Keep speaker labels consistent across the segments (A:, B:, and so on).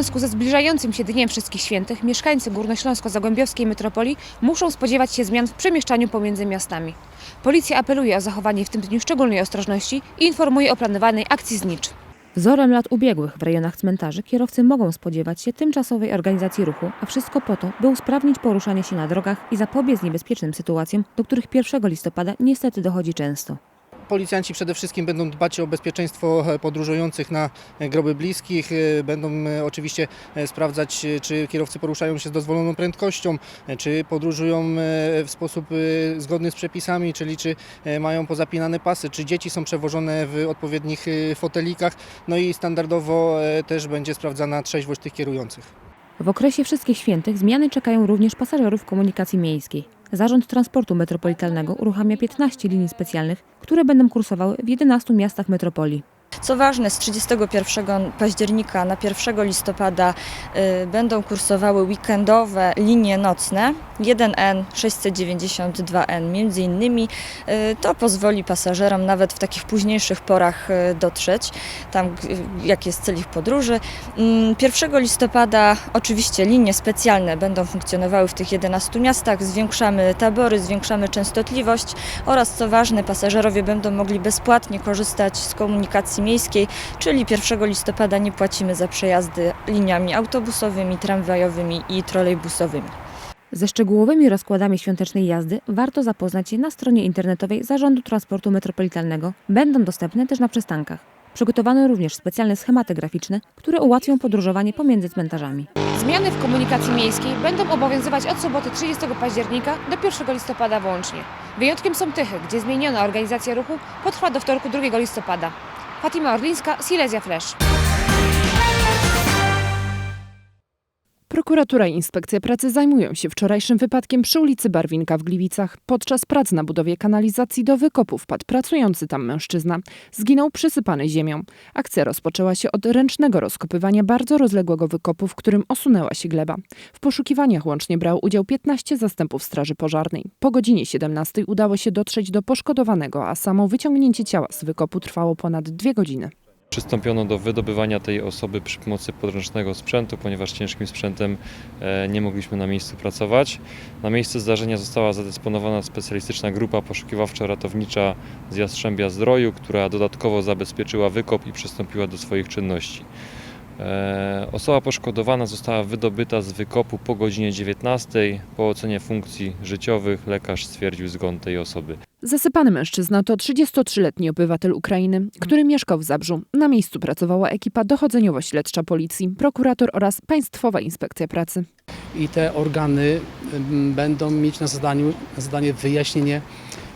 A: związku ze zbliżającym się Dniem Wszystkich Świętych mieszkańcy górnośląsko-zagłębiowskiej metropolii muszą spodziewać się zmian w przemieszczaniu pomiędzy miastami. Policja apeluje o zachowanie w tym dniu szczególnej ostrożności i informuje o planowanej akcji znicz. Wzorem lat ubiegłych w rejonach cmentarzy kierowcy mogą spodziewać się tymczasowej organizacji ruchu, a wszystko po to, by usprawnić poruszanie się na drogach i zapobiec niebezpiecznym sytuacjom, do których 1 listopada niestety dochodzi często.
B: Policjanci przede wszystkim będą dbać o bezpieczeństwo e, podróżujących na e, groby bliskich, e, będą oczywiście sprawdzać, czy kierowcy poruszają się z dozwoloną prędkością, czy podróżują w sposób zgodny z przepisami, czyli czy mają pozapinane pasy, czy dzieci są przewożone w odpowiednich fotelikach, no i standardowo też będzie sprawdzana trzeźwość tych kierujących.
A: W okresie Wszystkich Świętych zmiany czekają również pasażerów komunikacji miejskiej. Zarząd Transportu Metropolitalnego uruchamia 15 linii specjalnych, które będą kursowały w 11 miastach metropolii.
C: Co ważne, z 31 października na 1 listopada y, będą kursowały weekendowe linie nocne 1N, 692N między innymi. Y, to pozwoli pasażerom nawet w takich późniejszych porach y, dotrzeć tam, jak jest cel ich podróży. Mm, 1 listopada oczywiście linie specjalne będą funkcjonowały w tych 11 miastach. Zwiększamy tabory, zwiększamy częstotliwość oraz co ważne, pasażerowie będą mogli bezpłatnie korzystać z komunikacji miejskiej, czyli 1 listopada nie płacimy za przejazdy liniami autobusowymi, tramwajowymi i trolejbusowymi.
A: Ze szczegółowymi rozkładami świątecznej jazdy warto zapoznać się na stronie internetowej Zarządu Transportu Metropolitalnego. Będą dostępne też na przystankach. Przygotowano również specjalne schematy graficzne, które ułatwią podróżowanie pomiędzy cmentarzami. Zmiany w komunikacji miejskiej będą obowiązywać od soboty 30 października do 1 listopada włącznie. Wyjątkiem są Tychy, gdzie zmieniona organizacja ruchu potrwa do wtorku 2 listopada. Fatima Orlińska, Silesia Flash.
D: Prokuratura i Inspekcja Pracy zajmują się wczorajszym wypadkiem przy ulicy Barwinka w Gliwicach. Podczas prac na budowie kanalizacji do wykopu wpadł pracujący tam mężczyzna. Zginął przysypany ziemią. Akcja rozpoczęła się od ręcznego rozkopywania bardzo rozległego wykopu, w którym osunęła się gleba. W poszukiwaniach łącznie brał udział 15 zastępów Straży Pożarnej. Po godzinie 17 udało się dotrzeć do poszkodowanego, a samo wyciągnięcie ciała z wykopu trwało ponad dwie godziny.
E: Przystąpiono do wydobywania tej osoby przy pomocy podręcznego sprzętu, ponieważ ciężkim sprzętem e, nie mogliśmy na miejscu pracować. Na miejsce zdarzenia została zadysponowana specjalistyczna grupa poszukiwawczo-ratownicza z Jastrzębia Zdroju, która dodatkowo zabezpieczyła wykop i przystąpiła do swoich czynności. E, Osoba poszkodowana została wydobyta z wykopu po godzinie 19. Po ocenie funkcji życiowych lekarz stwierdził zgon tej osoby.
D: Zasypany mężczyzna to 33-letni obywatel Ukrainy, który mieszkał w Zabrzu. Na miejscu pracowała ekipa dochodzeniowo-śledcza policji, prokurator oraz Państwowa Inspekcja Pracy.
F: i te organy ym, będą mieć na zadaniu na zadanie wyjaśnienie,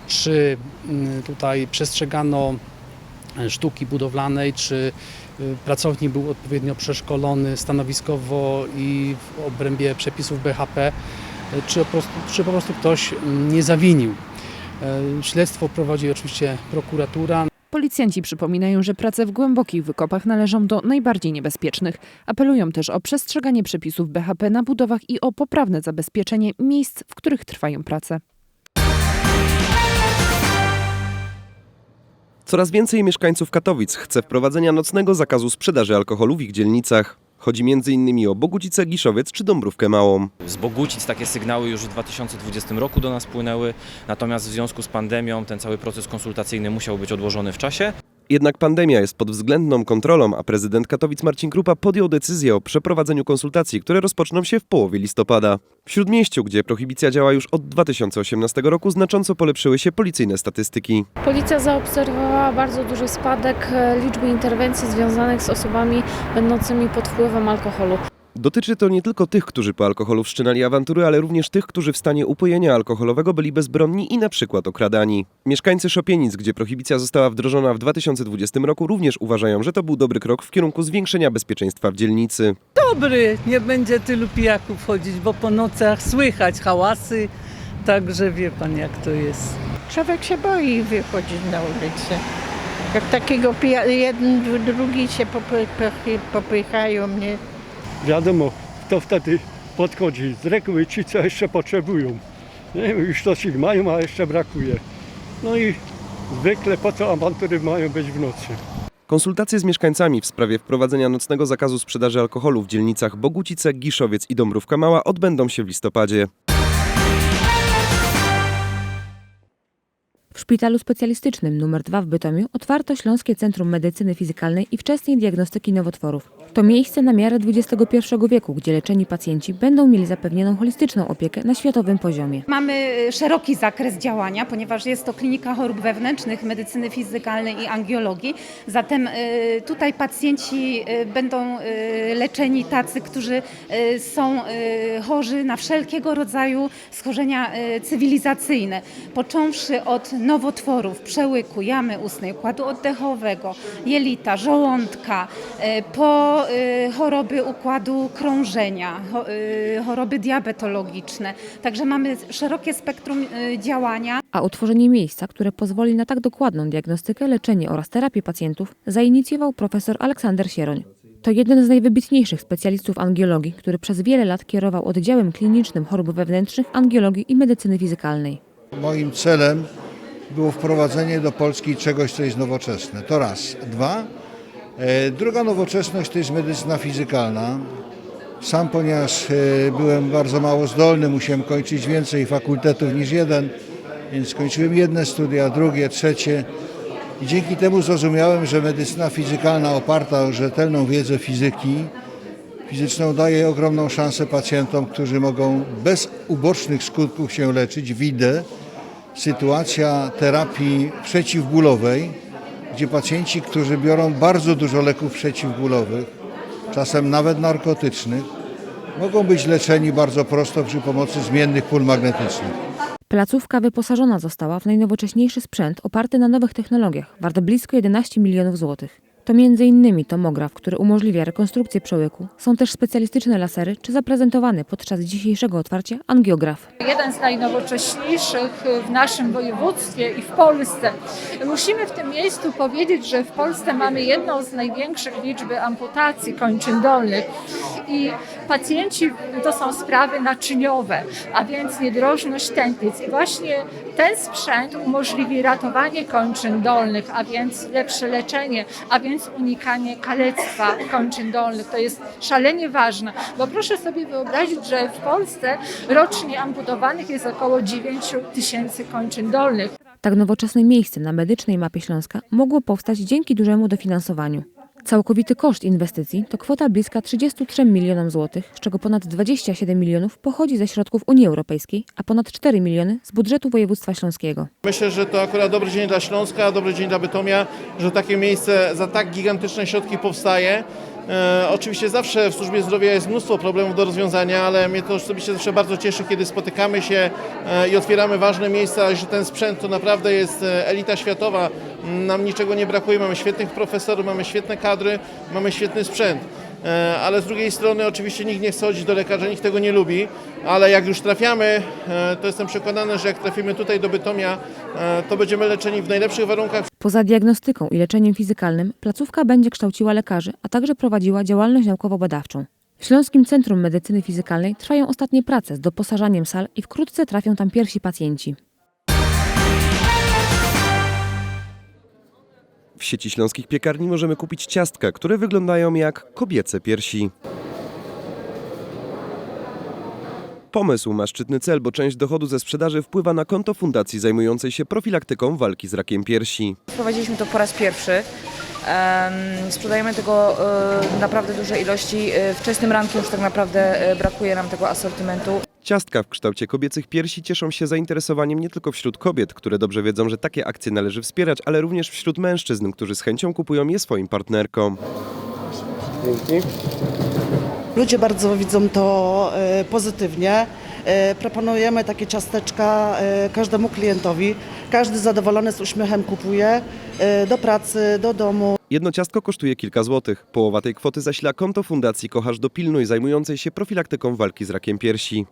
F: czy ym, tutaj przestrzegano e, sztuki budowlanej, czy y, pracownik był odpowiednio przeszkolony stanowiskowo i w obrębie przepisów BHP, y, czy po prostu, czy po prostu ktoś ym, nie zawinił. E, Śledztwo prowadzi oczywiście prokuratura.
D: Policjanci przypominają, że prace w głębokich wykopach należą do najbardziej niebezpiecznych. Apelują też o przestrzeganie przepisów BHP na budowach i o poprawne zabezpieczenie miejsc, w których trwają prace.
G: Coraz więcej mieszkańców Katowic chce wprowadzenia nocnego zakazu sprzedaży alkoholu w ich dzielnicach. Chodzi m.in. o Bogucice, Giszowiec czy Dąbrówkę Małą.
H: Z Bogucic takie sygnały już w 2020 roku do nas płynęły, natomiast w związku z pandemią ten cały proces konsultacyjny musiał być odłożony w czasie.
G: Jednak pandemia jest pod względną kontrolą, a prezydent Katowic Marcin Krupa podjął decyzję o przeprowadzeniu konsultacji, które rozpoczną się w połowie listopada. W Śródmieściu, gdzie prohibicja działa już od 2018 roku, znacząco polepszyły się policyjne statystyki.
I: Policja zaobserwowała bardzo duży spadek e, liczby interwencji związanych z osobami będącymi pod wpływem alkoholu.
G: Dotyczy to nie tylko tych, którzy po alkoholu wszczynali awantury, ale również tych, którzy w stanie upojenia alkoholowego byli bezbronni i na przykład okradani. Mieszkańcy Szopienic, gdzie prohibicja została wdrożona w 2020 roku, również uważają, że to był dobry krok w kierunku zwiększenia bezpieczeństwa w dzielnicy.
J: dobry, nie będzie tylu pijaków chodzić, bo po nocach słychać hałasy, także wie pan jak to jest.
K: Człowiek się boi wychodzić na ulicę. Jak takiego pija- jeden, drugi się popy- popy- popychają mnie.
L: Wiadomo, kto wtedy podchodzi. Z reguły ci, co jeszcze potrzebują. Nie, już coś mają, a jeszcze brakuje. No i zwykle po co awantury mają być w nocy?
G: Konsultacje z mieszkańcami w sprawie wprowadzenia nocnego zakazu sprzedaży alkoholu w dzielnicach Bogucice, Giszowiec i Dąbrówka Mała odbędą się w listopadzie.
A: W szpitalu specjalistycznym nr 2 w Bytomiu otwarto Śląskie Centrum Medycyny Fizykalnej i Wczesnej Diagnostyki Nowotworów. To miejsce na miarę XXI wieku, gdzie leczeni pacjenci będą mieli zapewnioną holistyczną opiekę na światowym poziomie.
M: Mamy e, szeroki zakres działania, ponieważ jest to klinika chorób wewnętrznych, medycyny fizykalnej i angiologii. Zatem e, tutaj pacjenci e, będą leczeni tacy, którzy są chorzy na wszelkiego rodzaju schorzenia cywilizacyjne, począwszy od nowotworów, przełyku, jamy ustnej, układu oddechowego, jelita, żołądka, e, po e, choroby układu krążenia, e, choroby diabetologiczne. Także mamy szerokie spektrum działania.
A: A utworzenie miejsca, które pozwoli na tak dokładną diagnostykę, leczenie oraz terapię pacjentów, zainicjował profesor Aleksander Sieroń. To jeden z najwybitniejszych specjalistów angiologii, który przez wiele lat kierował oddziałem klinicznym chorób wewnętrznych, angiologii i medycyny fizykalnej.
N: Moim celem było wprowadzenie do Polski czegoś, co jest nowoczesne. To raz. Dwa. e, Druga nowoczesność to jest medycyna fizykalna. Sam, ponieważ e, byłem bardzo mało zdolny, musiałem kończyć więcej fakultetów niż jeden, więc skończyłem jedne studia, drugie, trzecie. I dzięki temu zrozumiałem, że medycyna fizykalna oparta o rzetelną wiedzę fizyki fizyczną daje ogromną szansę pacjentom, którzy mogą bez ubocznych skutków się leczyć. Widzę sytuacja terapii przeciwbólowej, gdzie pacjenci, którzy biorą bardzo dużo leków przeciwbólowych, czasem nawet narkotycznych, mogą być leczeni bardzo prosto przy pomocy zmiennych pól magnetycznych.
A: Placówka wyposażona została w najnowocześniejszy sprzęt oparty na nowych technologiach, wart blisko 11 milionów złotych. To m.in. tomograf, który umożliwia rekonstrukcję przełyku. Są też specjalistyczne lasery, czy zaprezentowany podczas dzisiejszego otwarcia angiograf.
O: jeden z najnowocześniejszych w naszym województwie i w Polsce. Musimy w tym miejscu powiedzieć, że w Polsce mamy jedną z największych liczby amputacji kończyn dolnych i pacjenci to są sprawy naczyniowe, a więc niedrożność tętnic. I właśnie ten sprzęt umożliwi ratowanie kończyn dolnych, a więc lepsze leczenie, a więc unikanie kalectwa kończyn dolnych. To jest szalenie ważne, bo proszę sobie wyobrazić, że w Polsce rocznie amputowanych jest około 9 tysięcy kończyn dolnych.
A: Tak nowoczesne miejsce na medycznej mapie Śląska mogło powstać dzięki dużemu dofinansowaniu. Całkowity koszt inwestycji to kwota bliska 33 milionom złotych, z czego ponad 27 milionów pochodzi ze środków Unii Europejskiej, a ponad 4 miliony z budżetu województwa śląskiego.
P: Myślę, że to akurat dobry dzień dla Śląska, dobry dzień dla Bytomia, że takie miejsce za tak gigantyczne środki powstaje. E, oczywiście zawsze w służbie zdrowia jest mnóstwo problemów do rozwiązania, ale mnie to osobiście zawsze bardzo cieszy, kiedy spotykamy się e, i otwieramy ważne miejsca, że ten sprzęt to naprawdę jest e, elita światowa. Nam niczego nie brakuje, mamy świetnych profesorów, mamy świetne kadry, mamy świetny sprzęt. E, ale z drugiej strony oczywiście nikt nie chce chodzić do lekarza, nikt tego nie lubi, ale jak już trafiamy, e, to jestem przekonany, że jak trafimy tutaj do Bytomia, e, to będziemy leczeni w najlepszych warunkach.
A: Poza diagnostyką i leczeniem fizykalnym, placówka będzie kształciła lekarzy, a także prowadziła działalność naukowo-badawczą. W Śląskim Centrum Medycyny Fizykalnej trwają ostatnie prace z doposażaniem sal i wkrótce trafią tam pierwsi pacjenci.
G: W sieci śląskich piekarni możemy kupić ciastka, które wyglądają jak kobiece piersi. Pomysł ma szczytny cel, bo część dochodu ze sprzedaży wpływa na konto fundacji zajmującej się profilaktyką walki z rakiem piersi.
Q: Wprowadziliśmy to po raz pierwszy. Em, Sprzedajemy tego e, naprawdę duże ilości. E, Wczesnym rankiem już tak naprawdę e, brakuje nam tego asortymentu.
G: Ciastka w kształcie kobiecych piersi cieszą się zainteresowaniem nie tylko wśród kobiet, które dobrze wiedzą, że takie akcje należy wspierać, ale również wśród mężczyzn, którzy z chęcią kupują je swoim partnerkom.
R: Ludzie bardzo widzą to pozytywnie. E, Proponujemy takie ciasteczka e, każdemu klientowi. Każdy zadowolony z uśmiechem kupuje e, do pracy, do domu.
G: Jedno ciastko kosztuje kilka złotych. Połowa tej kwoty zasila konto fundacji Kochasz do Pilnuj, zajmującej się profilaktyką walki z rakiem piersi.